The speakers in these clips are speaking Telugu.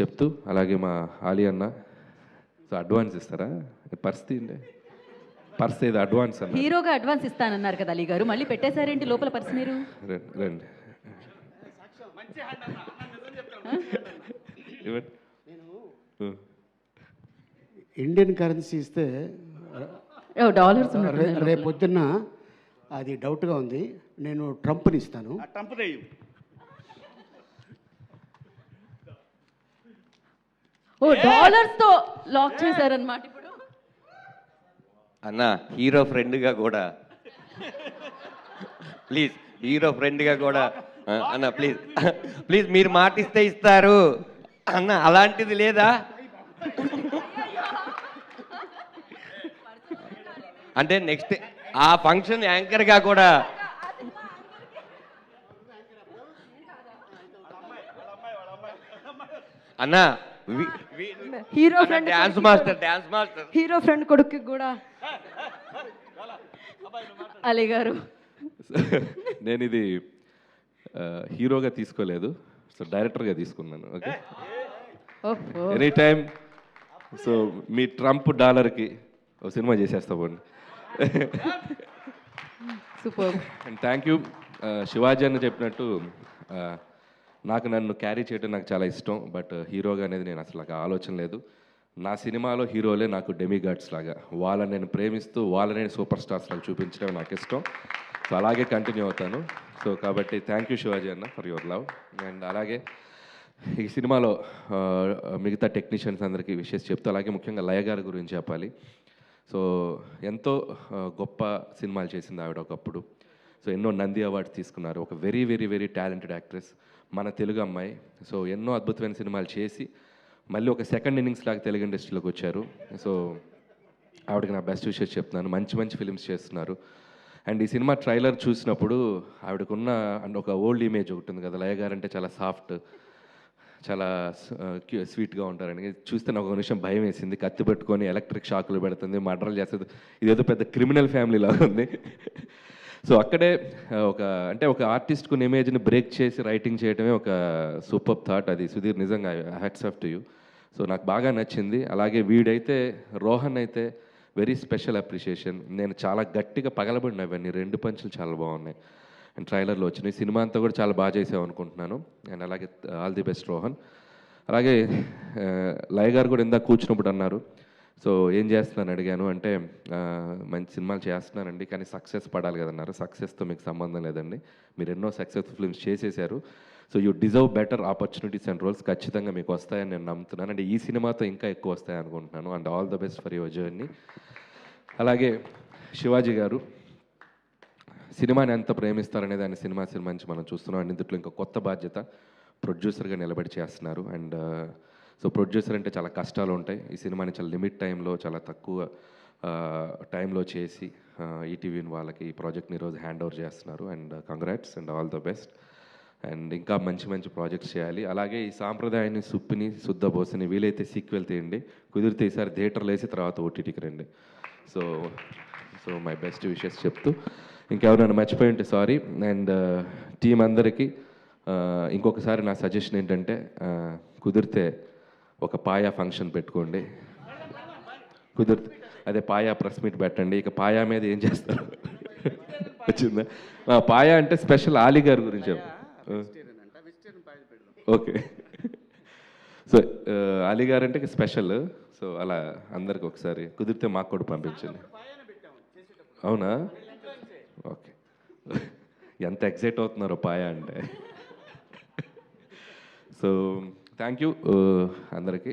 చెప్తూ అలాగే మా ఆలి అన్న. సో అడ్వాన్స్ ఇస్తారా? పరిస్థితి ఏంటి? పర్స్ ఏదో అడ్వాన్స్ అన్న హీరోగా అడ్వాన్స్ ఇస్తానన్నారు కదా అలీ గారు. మళ్ళీ పెట్టేశారేంటి లోపల పర్స్ మీరు? రండి రండి. ఇవ్వండి. ఉం. ఇండియన్ కరెన్సీ ఇస్తే ఓ డాలర్స్ రే- రేపు పొద్దున్న అది డౌట్గా ఉంది. నేను ట్రంప్ని ఇస్తాను. ఓ డాలర్స్తో లాక్ చేశారనమాట ఇప్పుడు. అన్న హీరో ఫ్రెండ్గా కూడా. ప్లీజ్ హీరో ఫ్రెండ్గా కూడా. అన్న ప్లీజ్ ప్లీజ్ మీరు మాట ఇస్తే ఇస్తారు. అన్న అలాంటిది లేదా? అంటే నెక్స్ట్ ఆ ఫంక్షన్ యాంకర్గా కూడా. అన్న hero friend dance master dance master. Hero friend కొడుకు కూడా అలీ గారు. నేను ఇది హీరోగా తీసుకోలేదు సో డైరెక్టర్గా తీసుకున్నాను ఓకే? ఎనీ టైం సో మీ ట్రంప్ డాలర్కి ఒక సినిమా చేసేస్తా పోండి. Super. And thank you Shivaji అని చెప్పినట్టు నాకు నన్ను క్యారీ చేయడం నాకు చాలా ఇష్టం బట్ హీరోగా అనేది నేను అసలు నాకు ఆలోచన లేదు. నా సినిమాలో హీరోలే నాకు డెమిగాడ్స్ లాగా. వాళ్ళని నేను ప్రేమిస్తూ వాళ్ళని సూపర్ స్టార్స్ లాగా చూపించడం నాకు ఇష్టం. సో అలాగే కంటిన్యూ అవుతాను. సో కాబట్టి థ్యాంక్ యూ శివాజీ అన్న ఫర్ యువర్ లవ్ అండ్ అలాగే ఈ సినిమాలో మిగతా టెక్నీషియన్స్ అందరికీ విషెస్ చెప్తూ అలాగే ముఖ్యంగా లయ గారి గురించి చెప్పాలి. సో ఎంతో గొప్ప సినిమాలు చేసింది ఆవిడ ఒకప్పుడు. సో ఎన్నో నంది అవార్డ్స్ తీసుకున్నారు. ఒక very very very talented actress మన తెలుగు అమ్మాయి. సో ఎన్నో అద్భుతమైన సినిమాలు చేసి మళ్ళీ ఒక సెకండ్ ఇన్నింగ్స్ లాగా తెలుగు ఇండస్ట్రీలోకి వచ్చారు. సో ఆవిడకి నా బెస్ట్ విషెస్ చెప్తున్నాను. మంచి మంచి ఫిలిమ్స్ చేస్తున్నారు. అండ్ ఈ సినిమా ట్రైలర్ చూసినప్పుడు ఆవిడకున్న అండ్ ఒక ఓల్డ్ ఇమేజ్ ఒకటి ఉంది కదా లయగారు అంటే చాలా సాఫ్ట్ చాలా స్వీట్గా ఉంటారని. చూస్తే నాకు ఒక నిమిషం భయం వేసింది. కత్తి పెట్టుకొని ఎలక్ట్రిక్ షాకులు పెడుతుంది మర్డర్లు చేస్తుంది. ఇదేదో పెద్ద క్రిమినల్ ఫ్యామిలీ లాగా ఉంది. సో అక్కడే ఒక అంటే ఒక ఆర్టిస్ట్ కొన్ని ఇమేజ్ని బ్రేక్ చేసి రైటింగ్ చేయడమే ఒక సూపర్ థాట్ అది సుధీర్ నిజంగా hats off to you so నాకు బాగా నచ్చింది. అలాగే వీడైతే రోహన్ అయితే వెరీ స్పెషల్ అప్రిషియేషన్ నేను చాలా గట్టిగా పగలబడిన అవన్నీ రెండు పంచులు చాలా బాగున్నాయి. అండ్ ట్రైలర్లో వచ్చినాయి సినిమా అంతా కూడా చాలా బాగా చేసావు అనుకుంటున్నాను. అండ్ అలాగే ఆల్ ది బెస్ట్ రోహన్. అలాగే ఆ, లయ గారు కూడా ఇందాక కూర్చున్నప్పుడు అన్నారు. సో ఏం చేస్తున్నాను అడిగాను అంటే మంచి సినిమాలు చేస్తున్నానండి కానీ సక్సెస్ పడాలి కదన్నారు. సక్సెస్తో మీకు సంబంధం లేదండి. మీరు ఎన్నో సక్సెస్ఫుల్ ఫిల్మ్స్ చేసేసారు. So you deserve better opportunities and roles ఖచ్చితంగా మీకు వస్తాయని నేను నమ్ముతున్నాను. అంటే ఈ సినిమాతో ఇంకా ఎక్కువ వస్తాయి అనుకుంటున్నాను. And all the best for your journey. అలాగే శివాజీ గారు సినిమాని ఎంత ప్రేమిస్తారనే దాన్ని సినిమా సినిమా నుంచి మనం చూస్తున్నాం. అండ్ ఇందులో ఇంకా కొత్త బాధ్యత ప్రొడ్యూసర్గా నిలబడి చేస్తున్నారు. అండ్ సో ప్రొడ్యూసర్ అంటే చాలా కష్టాలు ఉంటాయి. ఈ సినిమాని చాలా లిమిట్ టైంలో చాలా తక్కువ టైంలో చేసి ఈటీవీని వాళ్ళకి ఈ ప్రాజెక్ట్ని ఈరోజు హ్యాండ్ ఓవర్ చేస్తున్నారు. And congrats and all the best and ఇంకా మంచి మంచి ప్రాజెక్ట్స్ చేయాలి. అలాగే ఈ సాంప్రదాయాన్ని సుప్పిని శుద్ధబోసని వీలైతే సీక్వెల్ తీయండి. కుదిరితే ఈసారి థియేటర్లో వేసి తర్వాత ఓటీటీకి రండి. So so my best wishes చెప్తూ. ఇంకెవరైనా మర్చిపోయి ఉంటే సారీ. అండ్ uh, టీం అందరికీ ఇంకొకసారి నా సజెషన్ ఏంటంటే కుదిరితే ఒక పాయా ఫంక్షన్ పెట్టుకోండి. కుదిరితే అదే పాయా ప్రెస్ మీట్ పెట్టండి. ఇక పాయా మీద ఏం చేస్తారు? వచ్చిందా? పాయా అంటే స్పెషల్ ఆలీ గారి గురించి ఓకే. సో ఆ, అలీ గారు అంటే స్పెషల్. సో అలా అందరికి ఒకసారి కుదిరితే మాకు కూడా పంపించండి. అవునా? ఓకే. ఎంత ఎక్సైట్ అవుతున్నారో పాయా అంటే. సో థ్యాంక్ యూ అందరికీ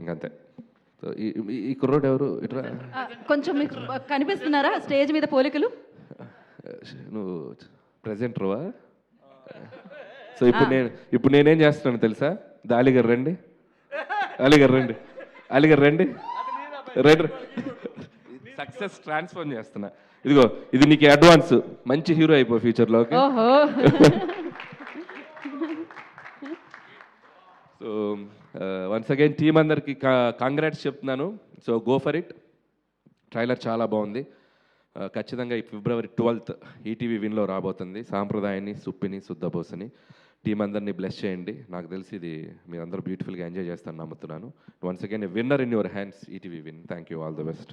ఇంకంతే. ఈ- కుర్రోడు ఎవరు? ఇట్రా? ఆ, కొంచెం మీకు కనిపిస్తున్నారా? స్టేజ్ మీద పోలికలు? నువ్వు ప్రెజెంటర్వా సో ఇప్పుడు నేను ఇప్పుడు నేనేం చేస్తున్నాను తెలుసా? దా అలీగారు రండి. అలీగారు రండి. అలీగారు రండి. రండి. సక్సెస్ ట్రాన్స్ఫర్ చేస్తున్నా. ఇదిగో ఇది నీకు అడ్వాన్స్ మంచి హీరో అయిపో ఫ్యూచర్లో ఓకే ఓహో సో వన్స్ అగైన్ టీం అందరికి కాంగ్రాట్స్ చెప్తున్నాను. So go for it trailer చాలా బాగుంది. Uh, ఖచ్చితంగా ఈ ఫిబ్రవరి ట్వెల్త్ ఈటీవీ విన్లో రాబోతుంది. సాంప్రదాయాన్ని సుప్పిని శుద్ధబోసని టీం అందరినీ బ్లెస్ చేయండి. నాకు తెలిసి ఇది మీరందరూ బ్యూటిఫుల్గా ఎంజాయ్ చేస్తాను నమ్ముతున్నాను. Once again winner in your hands ETV win thank you all the best